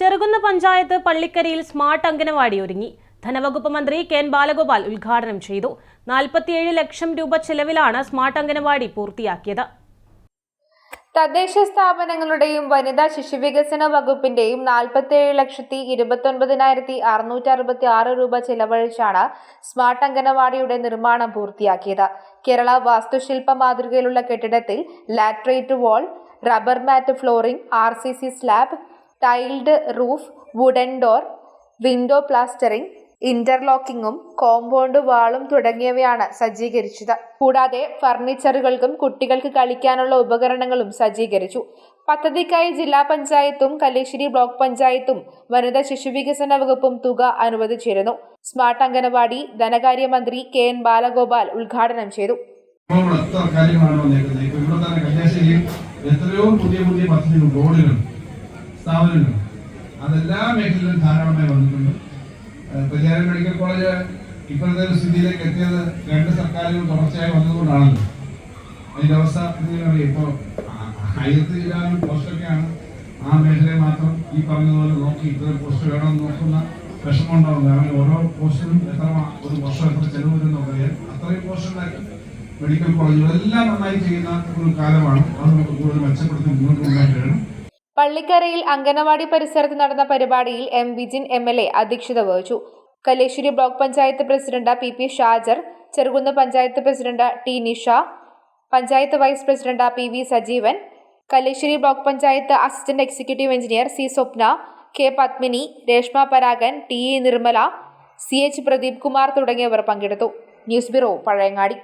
ചെറുകുന്ന് പഞ്ചായത്ത് പള്ളിക്കരയിൽ സ്മാർട്ട് അംഗനവാടി ഒരുങ്ങി. ധനവകുപ്പ് മന്ത്രി കെ എൻ ബാലഗോപാൽ ഉദ്ഘാടനം ചെയ്തു. നാൽപ്പത്തിയേഴ് ലക്ഷം രൂപ ചെലവിലാണ് സ്മാർട്ട് അംഗനവാടി പൂർത്തിയാക്കിയത്. തദ്ദേശ സ്ഥാപനങ്ങളുടെയും വനിതാ ശിശുവികസന വകുപ്പിന്റെയും നാൽപ്പത്തിയേഴ് ലക്ഷത്തി ഇരുപത്തൊൻപതിനായിരത്തി അറുന്നൂറ്റി അറുപത്തി ആറ് രൂപ ചെലവഴിച്ചാണ് സ്മാർട്ട് അംഗനവാടിയുടെ നിർമ്മാണം പൂർത്തിയാക്കിയത്. കേരള വാസ്തുശില്പ മാതൃകയിലുള്ള കെട്ടിടത്തിൽ laterite wall rubber mat flooring R C C slab tiled roof wooden door window plastering ഇന്റർലോക്കിങ്ങും compound വാളും തുടങ്ങിയവയാണ് സജ്ജീകരിച്ചത്. കൂടാതെ ഫർണിച്ചറുകൾക്കും കുട്ടികൾക്ക് കളിക്കാനുള്ള ഉപകരണങ്ങളും സജ്ജീകരിച്ചു. പദ്ധതിക്കായി ജില്ലാ പഞ്ചായത്തും കല്ലേശ്ശേരി ബ്ലോക്ക് പഞ്ചായത്തും വനിതാ ശിശുവികസന വകുപ്പും തുക അനുവദിച്ചിരുന്നു. സ്മാർട്ട് അംഗനവാടി ധനകാര്യമന്ത്രി കെ എൻ ബാലഗോപാൽ ഉദ്ഘാടനം ചെയ്തു. എത്രയോ പുതിയ പുതിയ പദ്ധതികൾ ബോർഡുകൾ സ്ഥാപനങ്ങൾ അതെല്ലാ മേഖലയിലും ധാരാളമായി വന്നിട്ടുണ്ട്. പരിയാരം മെഡിക്കൽ കോളേജ് ഇപ്പോഴത്തെ ഒരു സ്ഥിതിയിലേക്ക് എത്തിയത് രണ്ട് സർക്കാരുകൾ തുടർച്ചയായി വന്നതുകൊണ്ടാണല്ലോ. അതിന്റെ അവസ്ഥ ഇപ്പോൾ ആയിരത്തി ഇല്ലാതെ പോസ്റ്റൊക്കെയാണ് ആ മേഖലയെ മാത്രം ഈ പറഞ്ഞതുപോലെ നോക്കി ഇത്ര പോസ്റ്റ് വേണമെന്ന് നോക്കുന്ന വിഷമം ഉണ്ടാവും കാരണം ഓരോ പോസ്റ്റിനും എത്ര ഒരു വർഷം എത്ര ചെലവ് വരുന്നൊക്കെ അറിയാം. അത്രയും പോസ്റ്റ് ഉണ്ടാക്കി മെഡിക്കൽ കോളേജുകളെല്ലാം നന്നായി ചെയ്യുന്ന ഒരു കാലമാണ്. അത് നമുക്ക് കൂടുതൽ മെച്ചപ്പെടുത്തി മുന്നോട്ട് കൊണ്ടുപോയി കഴിയണം. പള്ളിക്കരയിൽ അംഗനവാടി പരിസരത്ത് നടന്ന പരിപാടിയിൽ M Vijin M L A അധ്യക്ഷത വഹിച്ചു. Kalliasseri block panchayat president P P Shajar Cherukunnu panchayat president T Nisha panchayat vice president P V Sajeevan Kalliasseri block panchayat assistant executive engineer C Swapna K Padmini Reshma Paragan T E Nirmala C H Pradeep Kumar തുടങ്ങിയവർ പങ്കെടുത്തു. News bureau Pazhayangadi.